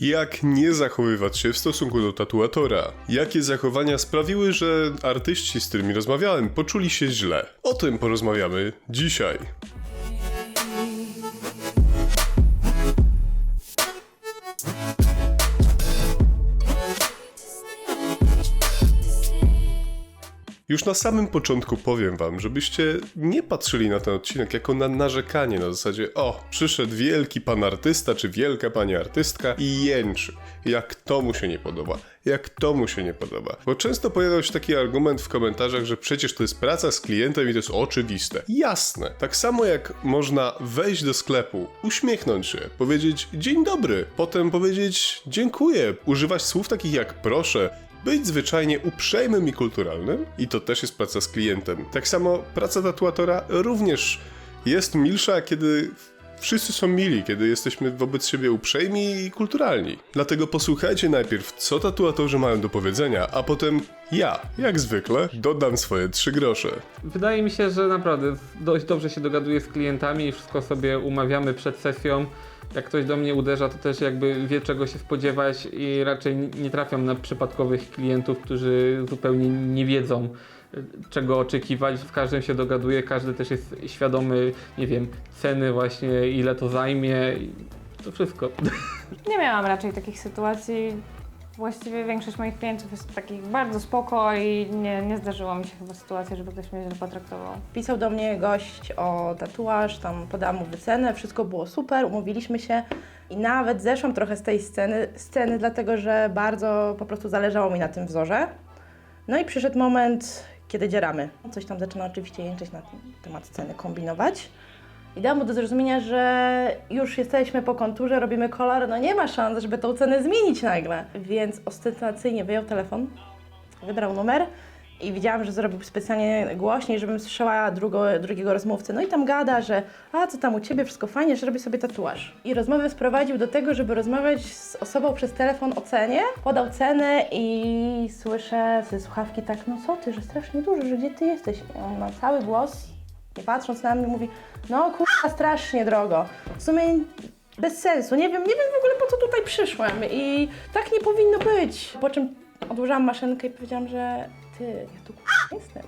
Jak nie zachowywać się w stosunku do tatuatora? Jakie zachowania sprawiły, że artyści, z którymi rozmawiałem, poczuli się źle? O tym porozmawiamy dzisiaj. Już na samym początku powiem wam, żebyście nie patrzyli na ten odcinek jako na narzekanie na zasadzie o, przyszedł wielki pan artysta czy wielka pani artystka i jęczy, jak to mu się nie podoba, jak to mu się nie podoba. Bo często pojawiał się taki argument w komentarzach, że przecież to jest praca z klientem i to jest oczywiste. Jasne, tak samo jak można wejść do sklepu, uśmiechnąć się, powiedzieć dzień dobry, potem powiedzieć dziękuję, używać słów takich jak proszę, być zwyczajnie uprzejmym i kulturalnym i to też jest praca z klientem. Tak samo praca tatuatora również jest milsza, kiedy wszyscy są mili, kiedy jesteśmy wobec siebie uprzejmi i kulturalni. Dlatego posłuchajcie najpierw, co tatuatorzy mają do powiedzenia, a potem ja, jak zwykle, dodam swoje trzy grosze. Wydaje mi się, że naprawdę dość dobrze się dogaduję z klientami i wszystko sobie umawiamy przed sesją. Jak ktoś do mnie uderza, to też jakby wie czego się spodziewać i raczej nie trafiam na przypadkowych klientów, którzy zupełnie nie wiedzą y, czego oczekiwać. W każdym się dogaduje, każdy też jest świadomy, nie wiem, ceny właśnie, ile to zajmie. To wszystko. Nie miałam raczej takich sytuacji. Właściwie większość moich klientów jest takich bardzo spoko i nie, nie zdarzyło mi się chyba sytuacji, żeby ktoś mnie źle potraktował. Pisał do mnie gość o tatuaż, tam podałam mu wycenę, wszystko było super, umówiliśmy się i nawet zeszłam trochę z tej sceny, sceny, dlatego że bardzo po prostu zależało mi na tym wzorze. No i przyszedł moment, kiedy dzieramy. Coś tam zaczyna oczywiście jęczeć na temat ceny, kombinować. I dałam mu do zrozumienia, że już jesteśmy po konturze, robimy kolor, no nie ma szans, żeby tą cenę zmienić nagle. Więc ostentacyjnie wyjął telefon, wybrał numer i widziałam, że zrobił specjalnie głośniej, żebym słyszała drugo, drugiego rozmówcę. No i tam gada, że a co tam u ciebie, wszystko fajnie, że robię sobie tatuaż. I rozmowę sprowadził do tego, żeby rozmawiać z osobą przez telefon o cenie. Podał cenę i słyszę ze słuchawki tak, no co ty, że strasznie dużo, że gdzie ty jesteś? I on na cały głos, patrząc na mnie, mówi, no kurwa, strasznie drogo. W sumie bez sensu, nie wiem, nie wiem w ogóle po co tutaj przyszłem i tak nie powinno być. Po czym odłożyłam maszynkę i powiedziałam, że ty, ja tu k***a jestem.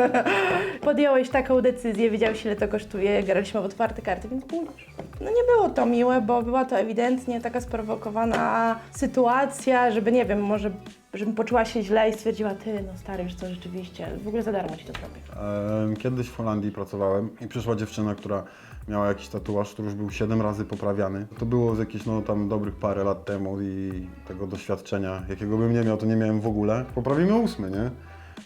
Podjąłeś taką decyzję, wiedziałeś ile to kosztuje, graliśmy w otwarte karty, więc pójdziesz. No nie było to miłe, bo była to ewidentnie taka sprowokowana sytuacja, żeby nie wiem, może żebym poczuła się źle i stwierdziła, ty, no stary, już to rzeczywiście, w ogóle za darmo ci to zrobię. Kiedyś w Holandii pracowałem i przyszła dziewczyna, która miała jakiś tatuaż, który już był 7 razy poprawiany. To było z jakieś no tam dobrych parę lat temu i tego doświadczenia, jakiego bym nie miał, to nie miałem w ogóle. Poprawimy ósmy, nie?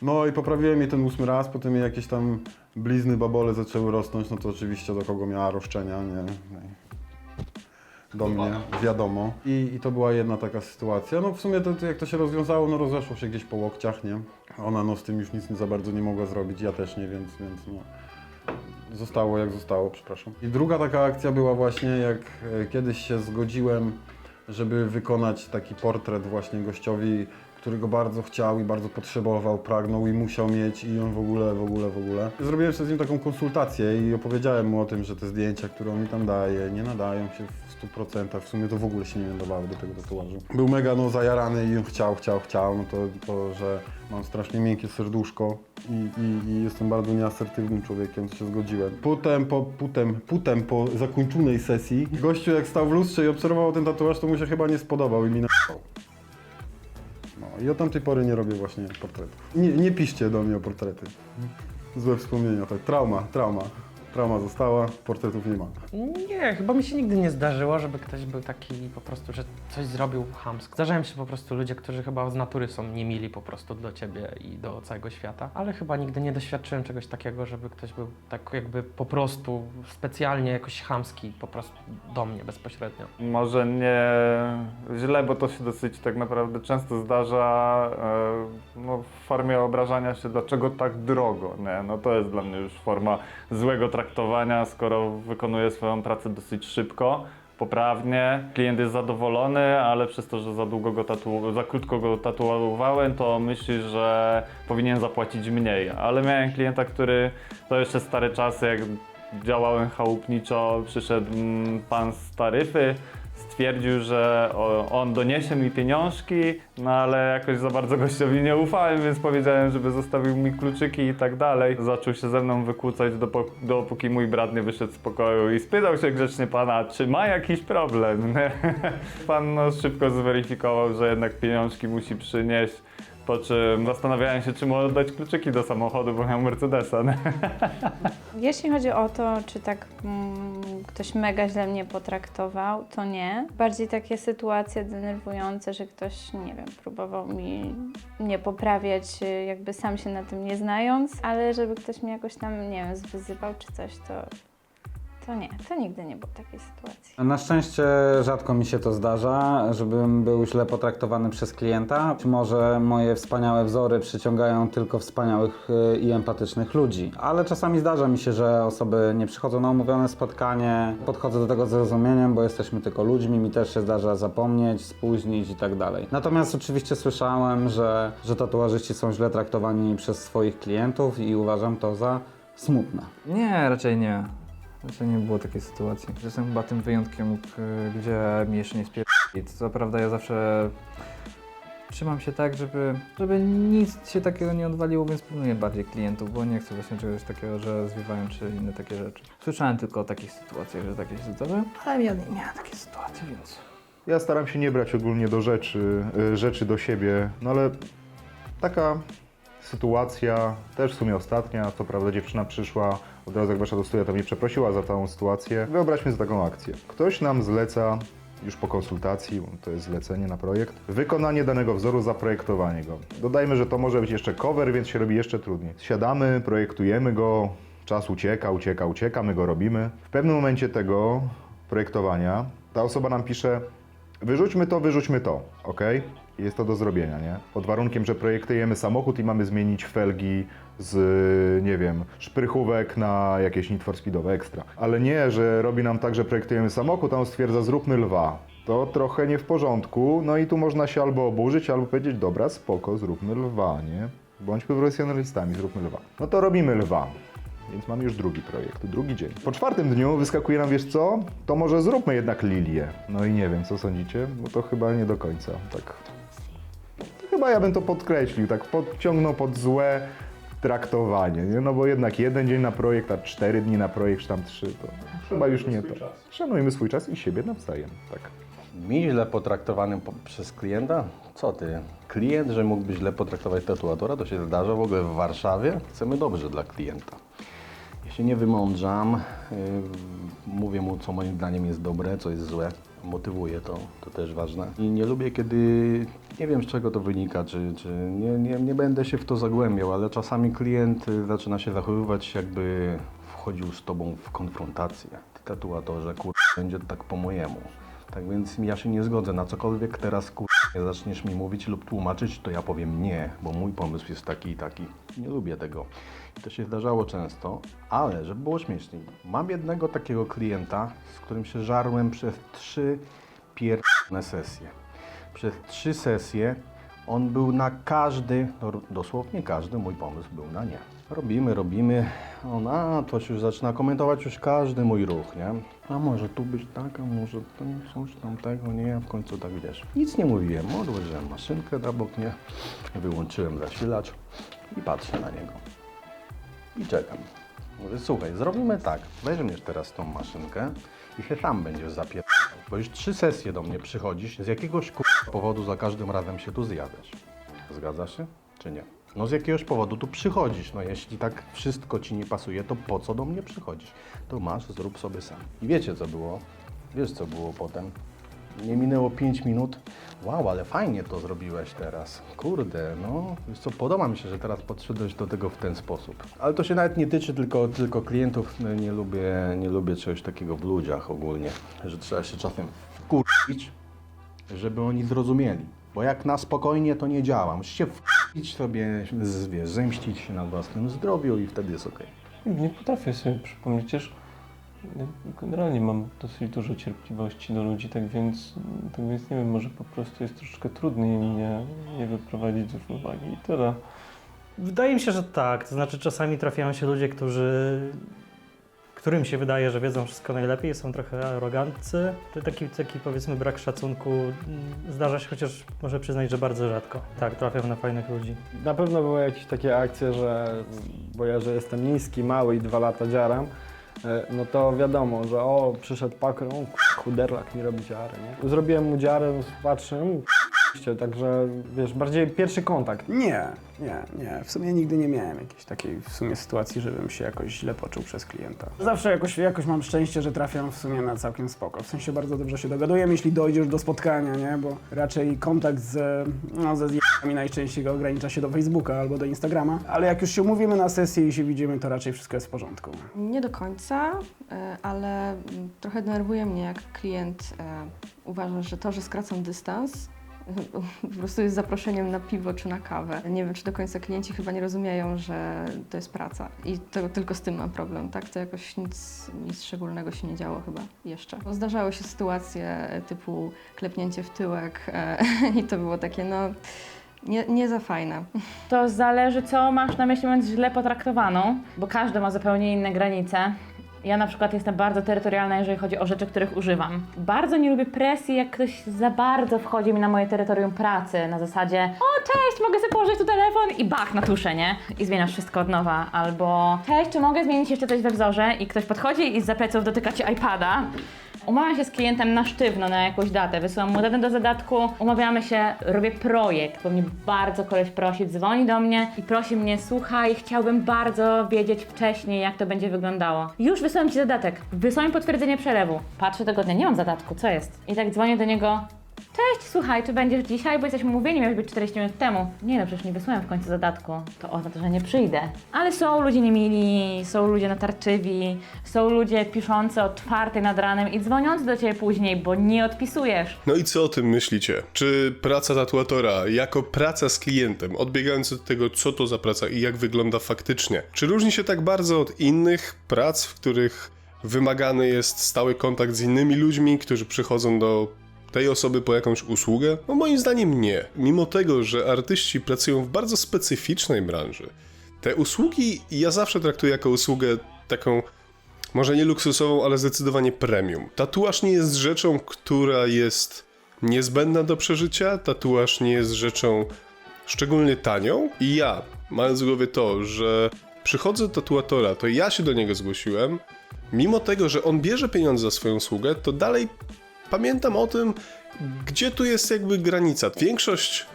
No i poprawiłem jej ten ósmy raz, potem jej jakieś tam blizny, babole zaczęły rosnąć, no to oczywiście do kogo miała roszczenia, nie? Do mnie, wiadomo. I, I to była jedna taka sytuacja. No w sumie to, to jak to się rozwiązało, no rozeszło się gdzieś po łokciach, nie? Ona no z tym już nic nie za bardzo nie mogła zrobić, ja też nie, więc, więc no zostało jak zostało, przepraszam. I druga taka akcja była właśnie, jak e, kiedyś się zgodziłem, żeby wykonać taki portret właśnie gościowi, którego bardzo chciał i bardzo potrzebował, pragnął i musiał mieć i on w ogóle, w ogóle, w ogóle. Zrobiłem sobie z nim taką konsultację i opowiedziałem mu o tym, że te zdjęcia, które on mi tam daje, nie nadają się w 100%, w sumie to w ogóle się nie nadawały do tego tatuażu. Był mega no zajarany i on chciał, chciał, chciał, no to, to że mam strasznie miękkie serduszko i, i, i jestem bardzo nieasertywnym człowiekiem, to się zgodziłem. Potem po, potem, potem po zakończonej sesji, gościu jak stał w lustrze i obserwował ten tatuaż, to mu się chyba nie spodobał i mi na... No i od tamtej pory nie robię właśnie portretów. Nie, nie piszcie do mnie o portrety. Złe wspomnienia, tak. Trauma, trauma. Trauma została, portretów nie ma. Nie, chyba mi się nigdy nie zdarzyło, żeby ktoś był taki po prostu, że coś zrobił chamsko. Zdarzają się po prostu ludzie, którzy chyba z natury są niemili po prostu do ciebie i do całego świata, ale chyba nigdy nie doświadczyłem czegoś takiego, żeby ktoś był tak jakby po prostu specjalnie jakoś chamski po prostu do mnie bezpośrednio. Może nie źle, bo to się dosyć tak naprawdę często zdarza e, no, w formie obrażania się, dlaczego tak drogo. Nie? No to jest dla mnie już forma złego traktowania, skoro wykonuję swoją pracę dosyć szybko. Poprawnie, klient jest zadowolony, ale przez to, że za długo go tatu- za krótko go tatuowałem, to myśli, że powinien zapłacić mniej. Ale miałem klienta, który to jeszcze stare czasy, jak działałem chałupniczo, przyszedł mm, pan z taryfy, stwierdził, że on doniesie mi pieniążki, no ale jakoś za bardzo gościowi nie ufałem, więc powiedziałem, żeby zostawił mi kluczyki i tak dalej. Zaczął się ze mną wykłócać, dopóki mój brat nie wyszedł z pokoju i spytał się grzecznie pana, czy ma jakiś problem. Pan no, szybko zweryfikował, że jednak pieniążki musi przynieść. Po czym zastanawiałem się, czy mu oddać kluczyki do samochodu, bo miał Mercedesa. Jeśli chodzi o to, czy tak mm, ktoś mega źle mnie potraktował, to nie. Bardziej takie sytuacje denerwujące, że ktoś, nie wiem, próbował mi mnie poprawiać, y, jakby sam się na tym nie znając, ale żeby ktoś mnie jakoś tam, nie wiem, zwyzywał czy coś, to, to nie. To nigdy nie było takiej sytuacji. Na szczęście rzadko mi się to zdarza, żebym był źle potraktowany przez klienta. Być może moje wspaniałe wzory przyciągają tylko wspaniałych y, i empatycznych ludzi, ale czasami zdarza mi się, że osoby nie przychodzą na umówione spotkanie. Podchodzę do tego z zrozumieniem, bo jesteśmy tylko ludźmi, mi też się zdarza zapomnieć, spóźnić i tak dalej. Natomiast oczywiście słyszałem, że, że tatuażyści są źle traktowani przez swoich klientów i uważam to za smutne. Nie, raczej nie. Raczej nie było takiej sytuacji. Jestem chyba tym wyjątkiem, gdzie mi jeszcze nie spierdzi. Co prawda ja zawsze trzymam się tak, żeby, żeby nic się takiego nie odwaliło, więc pilnuję bardziej klientów, bo nie chcę właśnie czegoś takiego, że zwiewają czy inne takie rzeczy. Słyszałem tylko o takich sytuacjach, że takie się zdarza, ale ja nie miałem takiej sytuacji, więc... Ja staram się nie brać ogólnie do rzeczy, y, rzeczy do siebie, no ale taka sytuacja, też w sumie ostatnia, co prawda dziewczyna przyszła, od razu jak weszła do studia, to mnie przeprosiła za całą sytuację. Wyobraźmy sobie taką akcję. Ktoś nam zleca, już po konsultacji, to jest zlecenie na projekt, wykonanie danego wzoru, zaprojektowanie go. Dodajmy, że to może być jeszcze cover, więc się robi jeszcze trudniej. Siadamy, projektujemy go, czas ucieka, ucieka, ucieka, my go robimy. W pewnym momencie tego projektowania ta osoba nam pisze, Wyrzućmy to, wyrzućmy to, ok? Jest to do zrobienia, nie? Pod warunkiem, że projektujemy samochód i mamy zmienić felgi z, nie wiem, szprychówek na jakieś Need for Speedowe ekstra. Ale nie, że robi nam tak, że projektujemy samochód, a on stwierdza, zróbmy lwa. To trochę nie w porządku, no i tu można się albo oburzyć, albo powiedzieć, dobra, spoko, zróbmy lwa, nie? Bądźmy profesjonalistami, zróbmy lwa. No to robimy lwa. Więc mamy już drugi projekt, drugi dzień. Po czwartym dniu wyskakuje nam, wiesz co? To może zróbmy jednak lilię. No i nie wiem, co sądzicie? Bo to chyba nie do końca, tak. Chyba ja bym to podkreślił, tak podciągnął pod złe traktowanie, nie? No bo jednak jeden dzień na projekt, a cztery dni na projekt, czy tam trzy, to chyba już nie to. Szanujmy swój czas i siebie nawzajem, tak. Mi źle potraktowany po, przez klienta? Co ty? Klient, że mógłby źle potraktować tatuatora, to się zdarza w ogóle w Warszawie. Chcemy dobrze dla klienta. Się nie wymądrzam, yy, mówię mu, co moim zdaniem jest dobre, co jest złe. Motywuję to, to też ważne. I nie lubię, kiedy nie wiem z czego to wynika, czy, czy nie, nie, nie będę się w to zagłębiał, ale czasami klient y, zaczyna się zachowywać, jakby wchodził z tobą w konfrontację. Ty tatuatorze, kur... będzie tak po mojemu. Tak więc ja się nie zgodzę na cokolwiek teraz kur... zaczniesz mi mówić lub tłumaczyć, to ja powiem nie, bo mój pomysł jest taki i taki. Nie lubię tego. To się zdarzało często, ale żeby było śmieszniej, mam jednego takiego klienta, z którym się żarłem przez trzy pierdolone sesje. Przez trzy sesje on był na każdy, no, dosłownie każdy mój pomysł był na nie. Robimy, robimy. On, a to się już zaczyna komentować już każdy mój ruch, nie? A może tu być tak, a może nie coś tam tego, nie? W końcu tak wiesz. Nic nie mówiłem, odłożyłem maszynkę obok mnie, wyłączyłem zasilacz i patrzę na niego. I czekam. Mówię, słuchaj, zrobimy tak, weźmiesz teraz tą maszynkę i się sam będziesz zapierdalał. Bo już trzy sesje do mnie przychodzisz, z jakiegoś k***a powodu za każdym razem się tu zjawiasz. Zgadzasz się, czy nie? No z jakiegoś powodu tu przychodzisz. No jeśli tak wszystko ci nie pasuje, to po co do mnie przychodzisz? To masz, zrób sobie sam. I wiecie co było? Wiesz co było potem? Nie minęło 5 minut. Wow, ale fajnie to zrobiłeś teraz. Kurde, no. Wiesz co, podoba mi się, że teraz podszedłeś do tego w ten sposób. Ale to się nawet nie tyczy tylko, tylko klientów. No, Nie lubię, nie lubię czegoś takiego w ludziach ogólnie, że trzeba się czasem wkurwić, żeby oni zrozumieli. Bo jak na spokojnie to nie działa. Musisz się wkurwić sobie, wiesz, zemścić się na własnym zdrowiu i wtedy jest okej. Nie potrafię sobie przypomnieć, też ja generalnie mam dosyć dużo cierpliwości do ludzi, tak więc, tak więc nie wiem, może po prostu jest troszeczkę trudniej mnie nie wyprowadzić z równowagi i tyle. Wydaje mi się, że tak. To znaczy czasami trafiają się ludzie, którzy, którym się wydaje, że wiedzą wszystko najlepiej, są trochę aroganccy. To taki, taki powiedzmy brak szacunku mm, zdarza się, chociaż muszę przyznać, że bardzo rzadko. Tak, trafiam na fajnych ludzi. Na pewno były jakieś takie akcje, że bo ja, że jestem niski, mały i dwa lata dziaram, no to wiadomo, że o, przyszedł paker, o, chuderlak mi robi dziarę, nie? Zrobiłem mu dziarę, patrzę, mm, także wiesz, bardziej pierwszy kontakt. Nie, nie, nie. W sumie nigdy nie miałem jakiejś takiej w sumie sytuacji, żebym się jakoś źle poczuł przez klienta. Zawsze jakoś, jakoś mam szczęście, że trafiam w sumie na całkiem spoko. W sensie bardzo dobrze się dogadujemy, jeśli dojdziesz do spotkania, nie? Bo raczej kontakt z, no, ze zjebami najczęściej ogranicza się do Facebooka albo do Instagrama. Ale jak już się umówimy na sesję i się widzimy, to raczej wszystko jest w porządku. Nie do końca, e, ale mm, trochę denerwuje mnie, jak klient e, uważa, że to, że skracam dystans, po prostu jest zaproszeniem na piwo czy na kawę. Nie wiem, czy do końca klienci chyba nie rozumieją, że to jest praca i to, tylko z tym mam problem, tak? To jakoś nic, nic szczególnego się nie działo chyba jeszcze. Bo Zdarzały się sytuacje typu klepnięcie w tyłek e, i to było takie, no, nie, nie za fajne. To zależy, co masz na myśli, mówiąc źle potraktowaną, bo każdy ma zupełnie inne granice. Ja na przykład jestem bardzo terytorialna, jeżeli chodzi o rzeczy, których używam. Bardzo nie lubię presji, jak ktoś za bardzo wchodzi mi na moje terytorium pracy, na zasadzie o cześć, mogę sobie położyć tu telefon i bach na tuszę, nie? I zmieniasz wszystko od nowa. Albo cześć, czy mogę zmienić jeszcze coś we wzorze? I ktoś podchodzi i z pleców dotyka ci iPada. Umawiam się z klientem na sztywno na jakąś datę, wysyłam mu datę do zadatku, umawiamy się, robię projekt, bo mnie bardzo koleś prosi, dzwoni do mnie i prosi mnie, słuchaj, chciałbym bardzo wiedzieć wcześniej, jak to będzie wyglądało. Już wysłałem Ci zadatek, wysłałem potwierdzenie przelewu. Patrzę tego dnia, nie mam zadatku, co jest? I tak dzwonię do niego, Cześć, słuchaj, czy będziesz dzisiaj, bo jesteśmy umówieni, miałeś być 40 minut temu. Nie no, przecież nie wysłałem w końcu zadatku. To oznacza, że nie przyjdę. Ale są ludzie niemili, są ludzie natarczywi, są ludzie piszący o czwartej nad ranem i dzwoniący do ciebie później, bo nie odpisujesz. No i co o tym myślicie? Czy praca tatuatora jako praca z klientem, odbiegając od tego, co to za praca i jak wygląda faktycznie, czy różni się tak bardzo od innych prac, w których wymagany jest stały kontakt z innymi ludźmi, którzy przychodzą do tej osoby po jakąś usługę? No moim zdaniem nie. Mimo tego, że artyści pracują w bardzo specyficznej branży, te usługi ja zawsze traktuję jako usługę taką może nie luksusową, ale zdecydowanie premium. Tatuaż nie jest rzeczą, która jest niezbędna do przeżycia, tatuaż nie jest rzeczą szczególnie tanią i ja, mając w głowie to, że przychodzę do tatuatora, to ja się do niego zgłosiłem, mimo tego, że on bierze pieniądze za swoją usługę, to dalej pamiętam o tym, gdzie tu jest jakby granica. Większość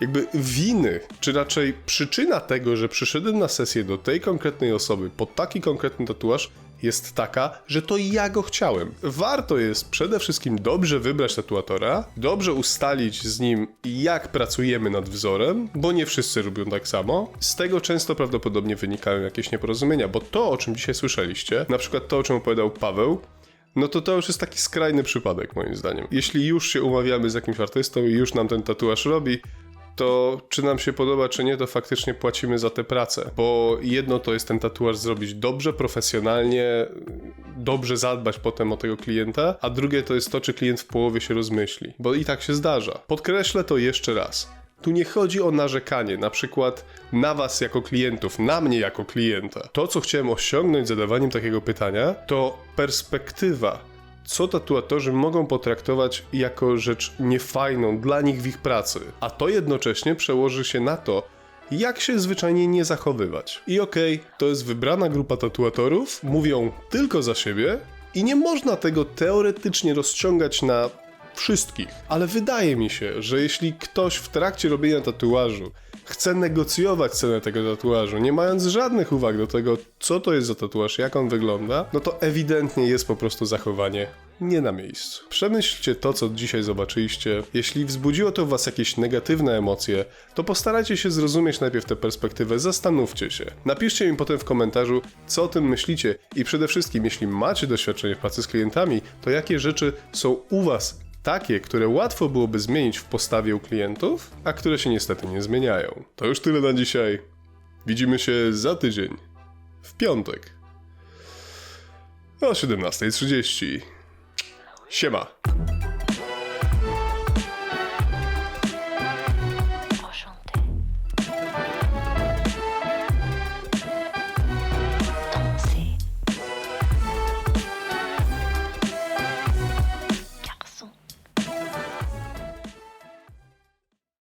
jakby winy, czy raczej przyczyna tego, że przyszedłem na sesję do tej konkretnej osoby pod taki konkretny tatuaż, jest taka, że to ja go chciałem. Warto jest przede wszystkim dobrze wybrać tatuatora, dobrze ustalić z nim, jak pracujemy nad wzorem, bo nie wszyscy robią tak samo. Z tego często prawdopodobnie wynikają jakieś nieporozumienia, bo to, o czym dzisiaj słyszeliście, na przykład to, o czym opowiadał Paweł, no to to już jest taki skrajny przypadek moim zdaniem. Jeśli już się umawiamy z jakimś artystą i już nam ten tatuaż robi, to czy nam się podoba, czy nie, to faktycznie płacimy za tę pracę. Bo jedno to jest ten tatuaż zrobić dobrze, profesjonalnie, dobrze zadbać potem o tego klienta, a drugie to jest to, czy klient w połowie się rozmyśli. Bo i tak się zdarza. Podkreślę to jeszcze raz. Tu nie chodzi o narzekanie, na przykład na was jako klientów, na mnie jako klienta. To, co chciałem osiągnąć zadawaniem takiego pytania, to perspektywa co tatuatorzy mogą potraktować jako rzecz niefajną dla nich w ich pracy, a to jednocześnie przełoży się na to, jak się zwyczajnie nie zachowywać. I okej, okay, to jest wybrana grupa tatuatorów, mówią tylko za siebie i nie można tego teoretycznie rozciągać na wszystkich, ale wydaje mi się, że jeśli ktoś w trakcie robienia tatuażu chce negocjować cenę tego tatuażu, nie mając żadnych uwag do tego, co to jest za tatuaż, jak on wygląda, no to ewidentnie jest po prostu zachowanie nie na miejscu. Przemyślcie to, co dzisiaj zobaczyliście. Jeśli wzbudziło to w was jakieś negatywne emocje, to postarajcie się zrozumieć najpierw tę perspektywę, zastanówcie się. Napiszcie mi potem w komentarzu, co o tym myślicie i przede wszystkim, jeśli macie doświadczenie w pracy z klientami, to jakie rzeczy są u was takie, które łatwo byłoby zmienić w postawie u klientów, a które się niestety nie zmieniają. To już tyle na dzisiaj. Widzimy się za tydzień, w piątek, o 17.30. Siema.